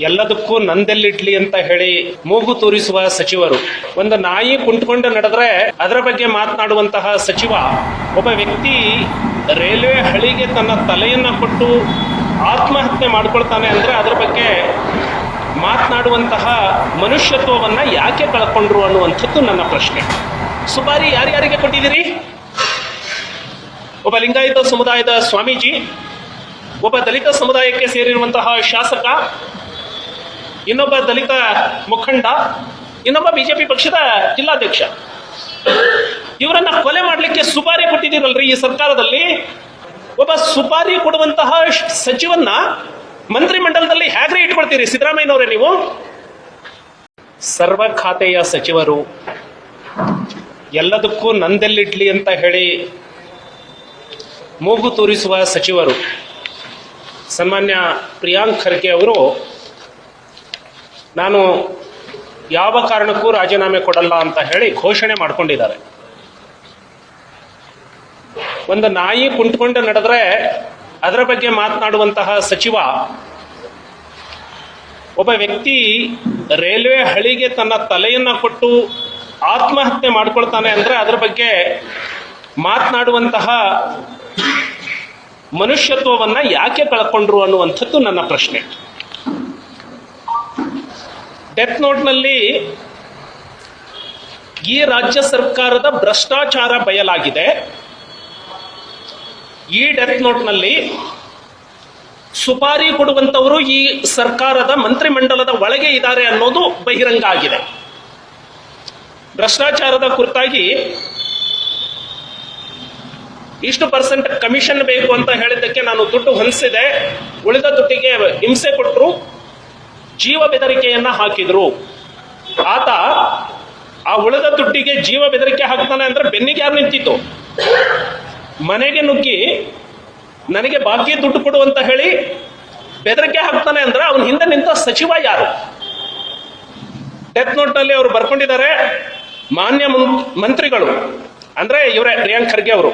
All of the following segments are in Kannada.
ಎಲ್ಲದಕ್ಕೂ ನಂದೆಲ್ಲಿಡ್ಲಿ ಅಂತ ಹೇಳಿ ಮೂಗು ತೂರಿಸುವ ಸಚಿವರು. ಒಂದು ನಾಯಿ ಕುಂಟ್ಕೊಂಡು ನಡೆದ್ರೆ ಅದರ ಬಗ್ಗೆ ಮಾತನಾಡುವಂತಹ ಸಚಿವ, ಒಬ್ಬ ವ್ಯಕ್ತಿ ರೈಲ್ವೆ ಹಳಿಗೆ ತನ್ನ ತಲೆಯನ್ನ ಕೊಟ್ಟು ಆತ್ಮಹತ್ಯೆ ಮಾಡ್ಕೊಳ್ತಾನೆ ಅಂದ್ರೆ ಅದರ ಬಗ್ಗೆ ಮಾತನಾಡುವಂತಹ ಮನುಷ್ಯತ್ವವನ್ನ ಯಾಕೆ ಕಳ್ಕೊಂಡ್ರು ಅನ್ನುವಂಥದ್ದು ನನ್ನ ಪ್ರಶ್ನೆ. ಸುಬಾರಿ ಯಾರ್ಯಾರಿಗೆ ಕೊಟ್ಟಿದ್ದೀರಿ? ಒಬ್ಬ ಲಿಂಗಾಯತ ಸಮುದಾಯದ ಸ್ವಾಮೀಜಿ, ಒಬ್ಬ ದಲಿತ ಸಮುದಾಯಕ್ಕೆ ಸೇರಿರುವಂತಹ ಶಾಸಕ ಇನ್ನೊಬ್ಬ ದಲಿತ ಮುಖಂಡ, ಇನ್ನೊಬ್ಬ ಬಿಜೆಪಿ ಪಕ್ಷದ ಜಿಲ್ಲಾಧ್ಯಕ್ಷ. ಇವರನ್ನ ಕೊಲೆ ಮಾಡಲಿಕ್ಕೆ ಸುಪಾರಿ ಕೊಟ್ಟಿದ್ದೀರಲ್ರಿ ಈ ಸರ್ಕಾರದಲ್ಲಿ? ಒಬ್ಬ ಸುಪಾರಿ ಕೊಡುವಂತಹ ಸಚಿವನ್ನ ಮಂತ್ರಿಮಂಡಲದಲ್ಲಿ ಹೇಗ್ರಿ ಇಟ್ಕೊಳ್ತೀರಿ ಸಿದ್ದರಾಮಯ್ಯನವರೇ ನೀವು? ಸರ್ವ ಖಾತೆಯ ಸಚಿವರು, ಎಲ್ಲದಕ್ಕೂ ನಂದೆಲ್ಲಿಡ್ಲಿ ಅಂತ ಹೇಳಿ ಮೂಗು ತೋರಿಸುವ ಸಚಿವರು, ಸನ್ಮಾನ್ಯ ಪ್ರಿಯಾಂಕ್ ಖರ್ಗೆ ಅವರು ನಾನು ಯಾವ ಕಾರಣಕ್ಕೂ ರಾಜೀನಾಮೆ ಕೊಡಲ್ಲ ಅಂತ ಹೇಳಿ ಘೋಷಣೆ ಮಾಡ್ಕೊಂಡಿದ್ದಾರೆ. ಒಂದು ನಾಯಿ ಕುಂತ್ಕೊಂಡು ನಡೆದ್ರೆ ಅದರ ಬಗ್ಗೆ ಮಾತನಾಡುವಂತಹ ಸಚಿವ ಒಬ್ಬ ವ್ಯಕ್ತಿ ರೈಲ್ವೆ ಹಳಿಗೆ ತನ್ನ ತಲೆಯನ್ನ ಕೊಟ್ಟು ಆತ್ಮಹತ್ಯೆ ಮಾಡ್ಕೊಳ್ತಾನೆ ಅಂದ್ರೆ ಅದರ ಬಗ್ಗೆ ಮಾತನಾಡುವಂತಹ ಮನುಷ್ಯತ್ವವನ್ನ ಯಾಕೆ ಕಳ್ಕೊಂಡ್ರು ಅನ್ನುವಂಥದ್ದು ನನ್ನ ಪ್ರಶ್ನೆ. ಡೆತ್ ನೋಟ್ನಲ್ಲಿ ಈ ರಾಜ್ಯ ಸರ್ಕಾರದ ಭ್ರಷ್ಟಾಚಾರ ಬಯಲಾಗಿದೆ. ಈ ಡೆತ್ ನೋಟ್ನಲ್ಲಿ ಸುಪಾರಿ ಕೊಡುವಂತವರು ಈ ಸರ್ಕಾರದ ಮಂತ್ರಿಮಂಡಲದ ಒಳಗೆ ಇದ್ದಾರೆ ಅನ್ನೋದು ಬಹಿರಂಗ ಆಗಿದೆ. ಭ್ರಷ್ಟಾಚಾರದ ಕುರಿತಾಗಿ ಇಷ್ಟು ಪರ್ಸೆಂಟ್ ಕಮಿಷನ್ ಬೇಕು ಅಂತ ಹೇಳಿದ್ದಕ್ಕೆ ನಾನು ದುಡ್ಡು ಹೊಂದಿಸಿದೆ. ಉಳಿದ ದುಡ್ಡಿಗೆ ಹಿಂಸೆ ಕೊಟ್ಟರು ಜೀವ ಬೆದರಿಕೆಯನ್ನ ಹಾಕಿದ್ರು. ಆತ ಆ ಉಳಿದ ದುಡ್ಡಿಗೆ ಜೀವ ಬೆದರಿಕೆ ಹಾಕ್ತಾನೆ ಅಂದ್ರೆ ಬೆನ್ನಿಗೆ ಯಾರು ನಿಂತಿತ್ತು? ಮನೆಗೆ ನುಗ್ಗಿ ನನಗೆ ಬಾಕಿ ದುಡ್ಡು ಕೊಡು ಅಂತ ಹೇಳಿ ಬೆದರಿಕೆ ಹಾಕ್ತಾನೆ ಅಂದ್ರೆ ಅವನ ಹಿಂದೆ ನಿಂತ ಸಚಿವ ಯಾರು? ಡೆತ್ ನೋಟ್ನಲ್ಲಿ ಅವರು ಬರ್ಕೊಂಡಿದ್ದಾರೆ. ಮಾನ್ಯ ಮಂತ್ರಿಗಳು. ಅಂದ್ರೆ ಇವರೇ ಪ್ರಿಯಾಂಕ್ ಖರ್ಗೆ ಅವರು.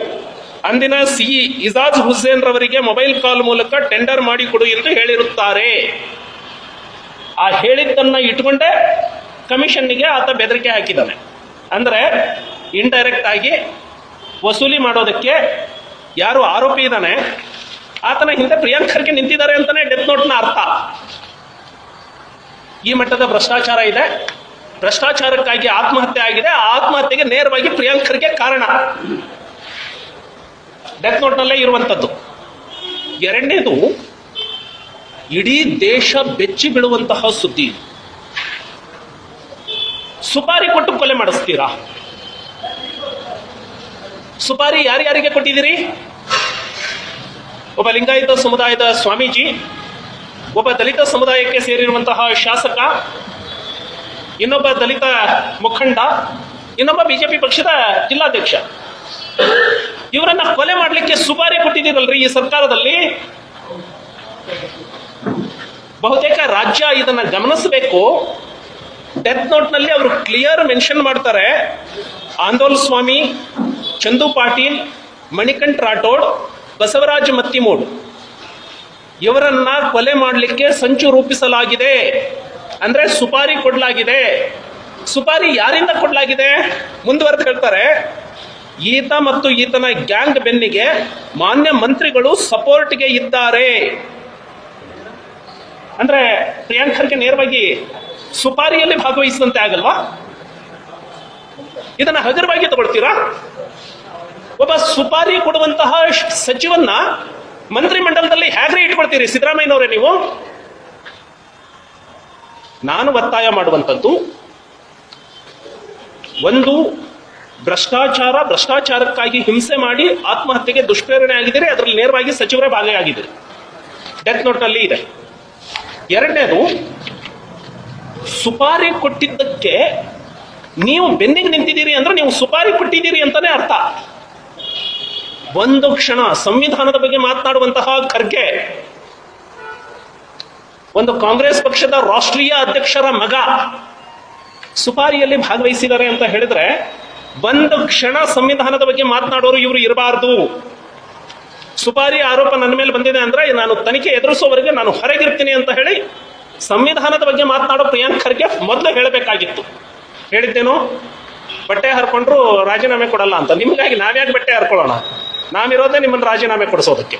ಅಂದಿನ ಸಿ ಇಜಾಜ್ ಹುಸೇನ್ ರವರಿಗೆ ಮೊಬೈಲ್ ಕಾಲ್ ಮೂಲಕ ಟೆಂಡರ್ ಮಾಡಿ ಕೊಡು ಎಂದು ಹೇಳಿರುತ್ತಾರೆ. ಆ ಹೇಳಿದ್ದನ್ನ ಇಟ್ಕೊಂಡೆ ಕಮಿಷನ್ನಿಗೆ ಆತ ಬೆದರಿಕೆ ಹಾಕಿದ್ದಾನೆ. ಅಂದ್ರೆ ಇಂಡೈರೆಕ್ಟ್ ಆಗಿ ವಸೂಲಿ ಮಾಡೋದಕ್ಕೆ ಯಾರು ಆರೋಪಿ ಇದ್ದಾನೆ, ಆತನ ಹಿಂದೆ ಪ್ರಿಯಾಂಕರ್ಗೆ ನಿಂತಿದ್ದಾರೆ ಅಂತಾನೆ ಡೆತ್ ನೋಟ್ನ ಅರ್ಥ. ಈ ಮಟ್ಟದ ಭ್ರಷ್ಟಾಚಾರ ಇದೆ. ಭ್ರಷ್ಟಾಚಾರಕ್ಕಾಗಿ ಆತ್ಮಹತ್ಯೆ ಆಗಿದೆ. ಆತ್ಮಹತ್ಯೆಗೆ ನೇರವಾಗಿ ಪ್ರಿಯಾಂಕರ್ಗೆ ಕಾರಣ. ಡೆತ್ ನೋಟ್ನಲ್ಲೇ ಇರುವಂಥದ್ದು ಎರಡನೇದು ಇಡೀ ದೇಶ ಬೆಚ್ಚಿ ಬೀಳುವಂತಹ ಸುದ್ದಿ. ಸುಪಾರಿ ಕೊಟ್ಟು ಕೊಲೆ ಮಾಡಿಸ್ತೀರಾ? ಸುಪಾರಿ ಯಾರ್ಯಾರಿಗೆ ಕೊಟ್ಟಿದ್ದೀರಿ? ಒಬ್ಬ ಲಿಂಗಾಯತ ಸಮುದಾಯದ ಸ್ವಾಮೀಜಿ, ಒಬ್ಬ ದಲಿತ ಸಮುದಾಯಕ್ಕೆ ಸೇರಿರುವಂತಹ ಶಾಸಕ, ಇನ್ನೊಬ್ಬ ದಲಿತ ಮುಖಂಡ, ಇನ್ನೊಬ್ಬ ಬಿಜೆಪಿ ಪಕ್ಷದ ಜಿಲ್ಲಾಧ್ಯಕ್ಷ. ಇವರನ್ನ ಕೊಲೆ ಮಾಡಲಿಕ್ಕೆ ಸುಪಾರಿ ಕೊಟ್ಟಿದ್ದೀರಲ್ರಿ ಈ ಸರ್ಕಾರದಲ್ಲಿ? ಬಹುತೇಕ ರಾಜ್ಯ ಇದನ್ನ ಗಮನಿಸಬೇಕು. ಡೆತ್ ನೋಟ್ನಲ್ಲಿ ಅವರು ಕ್ಲಿಯರ್ ಮೆನ್ಷನ್ ಮಾಡ್ತಾರೆ. ಆಂದೋಲ್ ಸ್ವಾಮಿ, ಚಂದು ಪಾಟೀಲ್, ಮಣಿಕಂಠ್ ರಾಠೋಡ್, ಬಸವರಾಜ್ ಮತ್ತಿಮೂಡ್. ಇವರನ್ನ ಕೊಲೆ ಮಾಡಲಿಕ್ಕೆ ಸಂಚು ರೂಪಿಸಲಾಗಿದೆ. ಅಂದ್ರೆ ಸುಪಾರಿ ಕೊಡಲಾಗಿದೆ. ಸುಪಾರಿ ಯಾರಿಂದ ಕೊಡಲಾಗಿದೆ? ಮುಂದುವರೆದು ಹೇಳ್ತಾರೆ. ಈತ ಮತ್ತು ಈತನ ಗ್ಯಾಂಗ್ ಬೆನ್ನಿಗೆ ಮಾನ್ಯ ಮಂತ್ರಿಗಳು ಸಪೋರ್ಟ್ಗೆ ಇದ್ದಾರೆ. ಅಂದ್ರೆ ಪ್ರಿಯಾಂಕ್ ಖರ್ಗೆ ನೇರವಾಗಿ ಸುಪಾರಿಯಲ್ಲಿ ಭಾಗವಹಿಸಿದಂತೆ ಆಗಲ್ವಾ? ಇದನ್ನ ಹಗುರವಾಗಿ ತಗೊಳ್ತೀರಾ? ಒಬ್ಬ ಸುಪಾರಿ ಕೊಡುವಂತಹ ಸಚಿವನ್ನ ಸಚಿವನ್ನ ಮಂತ್ರಿಮಂಡಲದಲ್ಲಿ ಹೇಗ್ರೆ ಇಟ್ಕೊಳ್ತೀರಿ ಸಿದ್ದರಾಮಯ್ಯನವರೇ ನೀವು? ನಾನು ಒತ್ತಾಯ ಮಾಡುವಂಥದ್ದು, ಒಂದು ಭ್ರಷ್ಟಾಚಾರ ಭ್ರಷ್ಟಾಚಾರಕ್ಕಾಗಿ ಹಿಂಸೆ ಮಾಡಿ ಆತ್ಮಹತ್ಯೆಗೆ ದುಷ್ಪ್ರೇರಣೆ ಆಗಿದ್ದೀರಿ, ಅದರಲ್ಲಿ ನೇರವಾಗಿ ಸಚಿವರೇ ಭಾಗಿಯಾಗಿದ್ದೀರಿ. ಡೆತ್ ನೋಟ್ನಲ್ಲಿ ಇದೆ. ಎರಡನೇದು, ಸುಪಾರಿ ಕೊಟ್ಟಿದ್ದಕ್ಕೆ ನೀವು ಬೆನ್ನಿಗೆ ನಿಂತಿದ್ದೀರಿ ಅಂದ್ರೆ ನೀವು ಸುಪಾರಿ ಕೊಟ್ಟಿದ್ದೀರಿ ಅಂತಾನೆ ಅರ್ಥ. ಒಂದು ಕ್ಷಣ ಸಂವಿಧಾನದ ಬಗ್ಗೆ ಮಾತನಾಡುವಂತಹ ಖರ್ಗೆ, ಒಂದು ಕಾಂಗ್ರೆಸ್ ಪಕ್ಷದ ರಾಷ್ಟ್ರೀಯ ಅಧ್ಯಕ್ಷರ ಮಗ ಸುಪಾರಿಯಲ್ಲಿ ಭಾಗವಹಿಸಿದ್ದಾರೆ ಅಂತ ಹೇಳಿದ್ರೆ ಒಂದು ಕ್ಷಣ ಸಂವಿಧಾನದ ಬಗ್ಗೆ ಮಾತನಾಡೋರು ಇವರು ಇರಬಾರ್ದು. ಸುಪಾರಿ ಆರೋಪ ನನ್ನ ಮೇಲೆ ಬಂದಿದೆ ಅಂದ್ರೆ ನಾನು ತನಿಖೆ ಎದುರಿಸೋವರೆಗೆ ನಾನು ಹೊರಗಿರ್ತೀನಿ ಅಂತ ಹೇಳಿ ಸಂವಿಧಾನದ ಬಗ್ಗೆ ಮಾತನಾಡೋ ಪ್ರಿಯಾಂಕ್ ಖರ್ಗೆ ಮೊದಲು ಹೇಳಬೇಕಾಗಿತ್ತು. ಹೇಳಿದ್ದೇನು? ಬಟ್ಟೆ ಹರ್ಕೊಂಡ್ರು ರಾಜೀನಾಮೆ ಕೊಡಲ್ಲ ಅಂತ. ನಿಮಗಾಗಿ ನಾವ್ಯಾಕೆ ಬಟ್ಟೆ ಹರ್ಕೊಳ್ಳೋಣ? ನಾವಿರೋದೇ ನಿಮ್ಮನ್ನು ರಾಜೀನಾಮೆ ಕೊಡಿಸೋದಕ್ಕೆ.